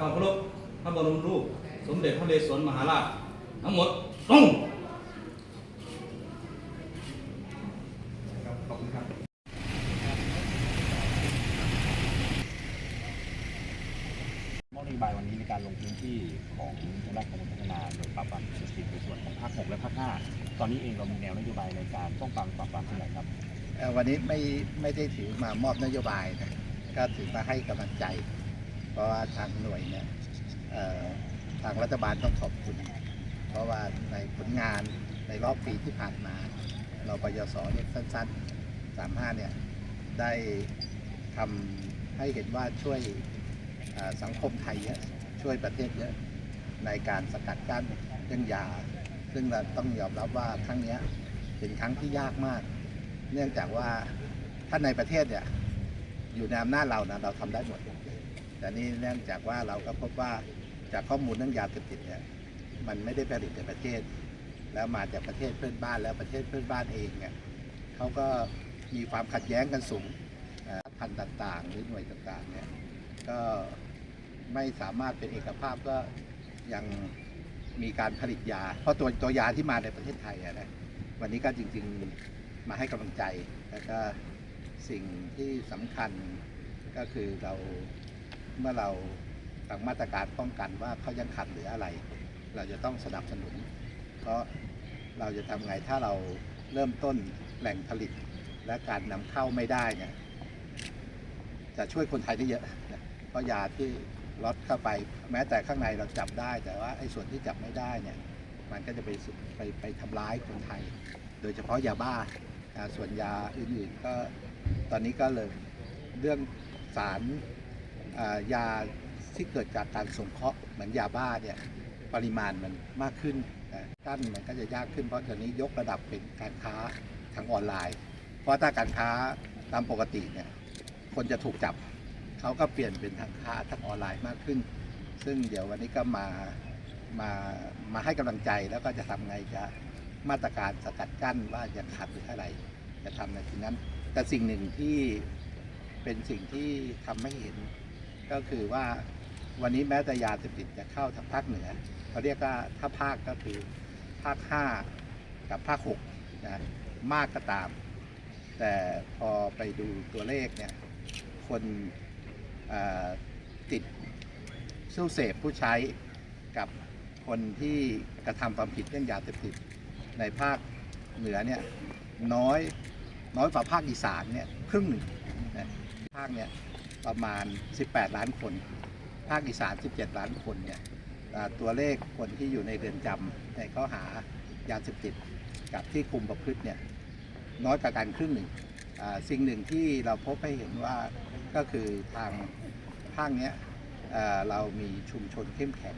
ความเคารพพระบรมรูป สมเด็จพระนเรศวรมหาราช ทั้งหมดตรงมอบนโยบายวันนี้ในการลงพื้นที่ของทางด้านกรมพัฒนาโดยปราบปรามเสพติดในส่วนของภาค 6 และภาค 5 ตอนนี้เองเรามีแนวนโยบายในการป้องกันปราบปรามที่ไหนครับ เอ่อวันนี้ไม่ไม่ได้ถือมามอบนโยบายนะก็ถือมาให้กำลังใจ เพราะว่าทางหน่วยเนี่ยทางรัฐบาลต้องขอบคุณ เพราะว่าในผลงานในรอบปีที่ผ่านมา เราปยสเนี่ยสั้นๆ35เนี่ยได้ทำให้เห็นว่าช่วยสังคมไทยเยอะช่วยประเทศเยอะในการสกัดกั้นเรื่องยา ซึ่งเราต้องยอมรับว่าครั้งนี้เป็นครั้งที่ยากมาก เนื่องจากว่าถ้าในประเทศเนี่ยอยู่ในอำนาจเรานะเราทำได้หมด แต่นี่เนื่องจากว่าเราก็พบว่าจากข้อมูลเรื่องยาเสพติดเนี่ยมันไม่ได้ผลิตในประเทศ แล้วมาจากประเทศเพื่อนบ้านแล้วประเทศเพื่อนบ้านเองเนี่ยเขาก็มีความขัดแย้งกันสูงเอ่อพันธุ์ต่างๆ หรือหน่วยต่างๆเนี่ยก็ไม่สามารถเป็นเอกภาพก็ยังมีการผลิตยา เพราะตัวตัวยาที่มาในประเทศไทยนะวันนี้ก็จริงๆมาให้กำลังใจ แล้วก็สิ่งที่สำคัญก็คือเรา เมื่อเราตั้งมาตรการป้องกันว่าเขายังขาดหลืออะไร เราจะต้องสนับสนุน เพราะเราจะทำไงถ้าเราเริ่มต้นแหล่งผลิต และการนำเข้าไม่ได้เนี่ยจะช่วยคนไทยได้เยอะเพราะยาที่ลดเข้าไป แม้แต่ข้างในเราจับได้ แต่ว่าไอ้ส่วนที่จับไม่ได้เนี่ยมันก็จะไปสุไปไปทำร้ายคนไทย โดยเฉพาะยาบ้าส่วนยาอื่นๆก็ตอนนี้ก็เลยเรื่องสาร ยาที่เกิดจากการสงเคราะห์เหมือนยาบ้าเนี่ยปริมาณมันมากขึ้นกั้นมันก็จะยากขึ้นเพราะตอนนี้ยกระดับเป็นการค้าทางออนไลน์ เพราะถ้าการค้าตามปกติเนี่ยคนจะถูกจับเขาก็เปลี่ยนเป็นทางค้าทางออนไลน์มากขึ้น ซึ่งเดี๋ยววันนี้ก็มามามาให้กำลังใจแล้วก็จะทำไงจะมาตรการสกัดกั้นว่าจะขาดหรืออะไร จะทำในที่นั้น แต่สิ่งหนึ่งที่เป็นสิ่งที่ทำให้เห็น ก็คือว่าวันนี้แม้แต่ยาเสพติดจะเข้าทางภาคเหนือเขาเรียกว่าถ้าภาคก็คือภาค5กับภาค6นะมากก็ตาม แต่พอไปดูตัวเลขเนี่ยคนติดสู้เสพผู้ใช้กับคนที่กระทำความผิดเรื่องยาเสพติดในภาคเหนือเนี่ยน้อยน้อยกว่าภาคอีสานเนี่ยครึ่งหนึ่งนะภาคเนี่ย ประมาณ 18 ล้านคน ภาคอีสาน 17 ล้านคนเนี่ยตัวเลขคนที่อยู่ในเรือนจำในข้อหายาเสพติดกับที่คุมประพฤติเนี่ยน้อยกว่ากันครึ่งหนึ่งสิ่งหนึ่งที่เราพบให้เห็นว่าก็คือทางภาคเนี้ยเรามีชุมชนเข้มแข็ง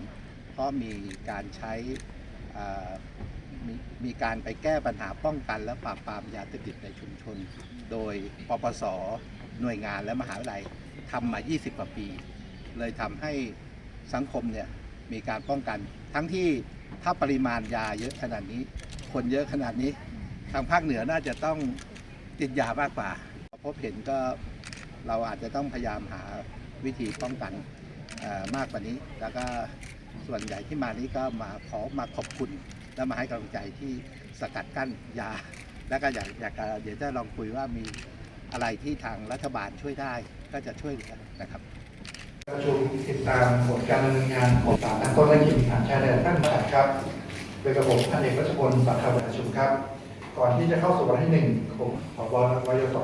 เพราะมีการใช้มมีการไปแก้ปัญหาป้องกันและปราบปรามยาเสพติดในชุมชน โดยปปสหน่วยงานและมหาวิทยาลัยทำมา 20 กว่าปี เลยทำให้สังคมเนี่ยมีการป้องกัน ทั้งที่ถ้าปริมาณยาเยอะขนาดนี้ คนเยอะขนาดนี้ ทางภาคเหนือน่าจะต้องติดยามากกว่า พบเห็นก็เราอาจจะต้องพยายามหาวิธีป้องกันมากกว่านี้ แล้วก็ส่วนใหญ่ที่มานี้ก็มาขอมาขอบคุณ แล้วมาให้กำลังใจที่สกัดกั้นยา แล้วก็อยากอยากเดี๋ยวจะลองคุยว่ามี อะไรที่ทางรัฐบาลช่วยได้ก็จะช่วยเหลือนะครับประชุมติดตามผลการดำเนินงานของสารตั้งต้นและขีดฐานชายแดนท่านประธานครับโดยกระผมพันเอกรัชพลสังคมประชุมครับ ก่อนที่จะเข้าสู่วันที่หนึ่งผมผบวยศ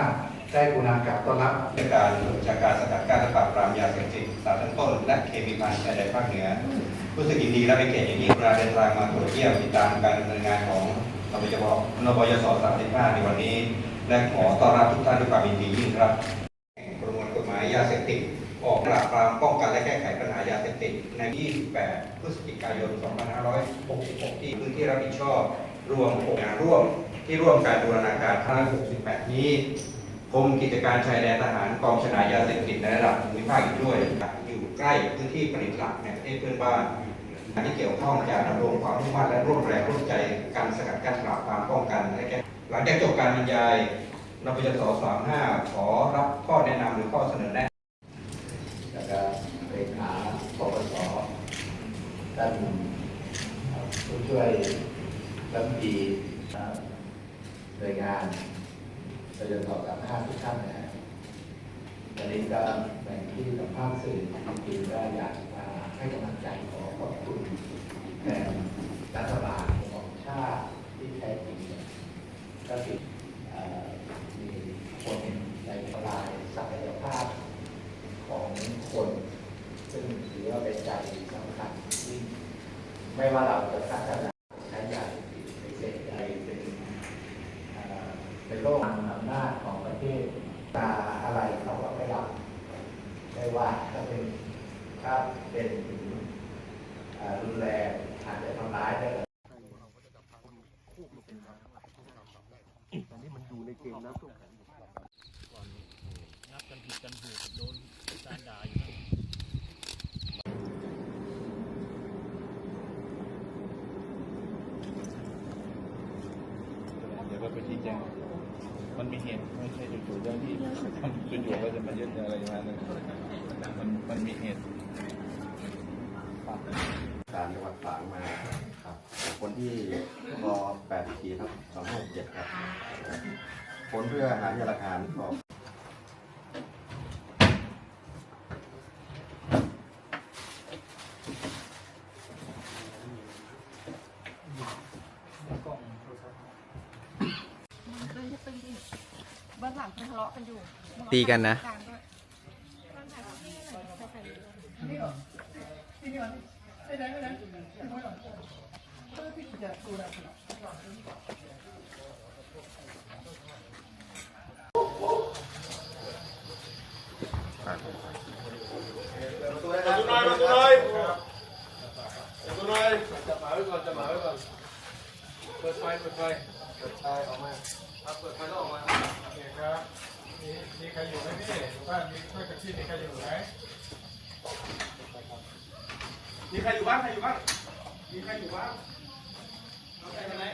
35ได้กุณากราบต้อนรับในการประชาการสกัดกั้นและปราบปรามยาเสพติดสารตั้งต้น และเคมีภัณฑ์ชายแดนภาคเหนือ รู้สึกยินดีและเป็นเกียรติอย่างยิ่งเวลาเดินทางมาตรวจเยี่ยมติดตามการดำเนินงานของ นบยนบยศ35 ในวันนี้ และขอต้อนรับทุกท่านด้วยความยินดียิ่งครับแห่งประมวลกฎหมายยาเสพติด ออกปราบปรามป้องกันและแก้ไขปัญหายาเสพติด ใน 28 พฤศจิกายน 2566 ที่พื้นที่รับผิดชอบ รวม6งานร่วมที่ร่วมการบูรณาการครั้ง68 นี้กรมกิจการชายแดนทหารกองชนายาเสพติดในระดับภูมิภาคอีกด้วย อยู่ใกล้พื้นที่ผลิตหลักในประเทศเพื่อนบ้าน ที่เกี่ยวข้องจะดำรงความมุ่งมั่นและร่วมแรงร่วมใจการสกัดกั้นปราบปรามป้องกันและแก้หลังจากจบการบรรยายนปยส35 ขอรับข้อแนะนำหรือข้อเสนอแนะแล้วก็เลขาปปสท่านผู้ช่วยรัฐมนตรีเอ่อหน่วยงานประยชน์ต่อกับห้าทุกท่านนะฮะวันนี้ก็แบ่งที่สัมภาษณ์สื่อจริงๆก็อยากมา ให้กำลังใจขอขอบคุณแทนรัฐบาลของชาติที่แท้จริงก็คือมีคนในทลายศักยภาพของคน ซึ่งถือว่าเป็นใจสำคัญที่ไม่ว่าเราจะพัฒนาใช้ยาเสพติดไปเสพใดเป็นเป็นโรคทางอำนาจของประเทศตาอะไรเขาก็ไม่รับไม่ว่าถ้าเป็น ถ้าเป็นถึงรุนแรงอาจจะทำร้ายได้ในเกมแล้วรับการผิดการผิดโดนกระจายวก็ไปชี้แจง มันมีเหตุไม่ใช่จู่ๆเรื่องที่ทำจู่ๆก็จะมายึดอะไรมาเลยมันมันมีเหตุการจังหวัดฝางมาครับ คนที่รอ8ทีครับ267ครับ คนเพื่อหายานหลักฐานก็มันเคยจะตี เบื้องหลังเขาทะเลาะกันอยู่ตีกันนะ รอยู่ไหมพี่อยู่บ้านมีช่วยกันที่มีใครอยู่ไหมมีใครอยู่บ้างใครอยู่บ้างมีใครอยู่บ้างเอาใครมาไหน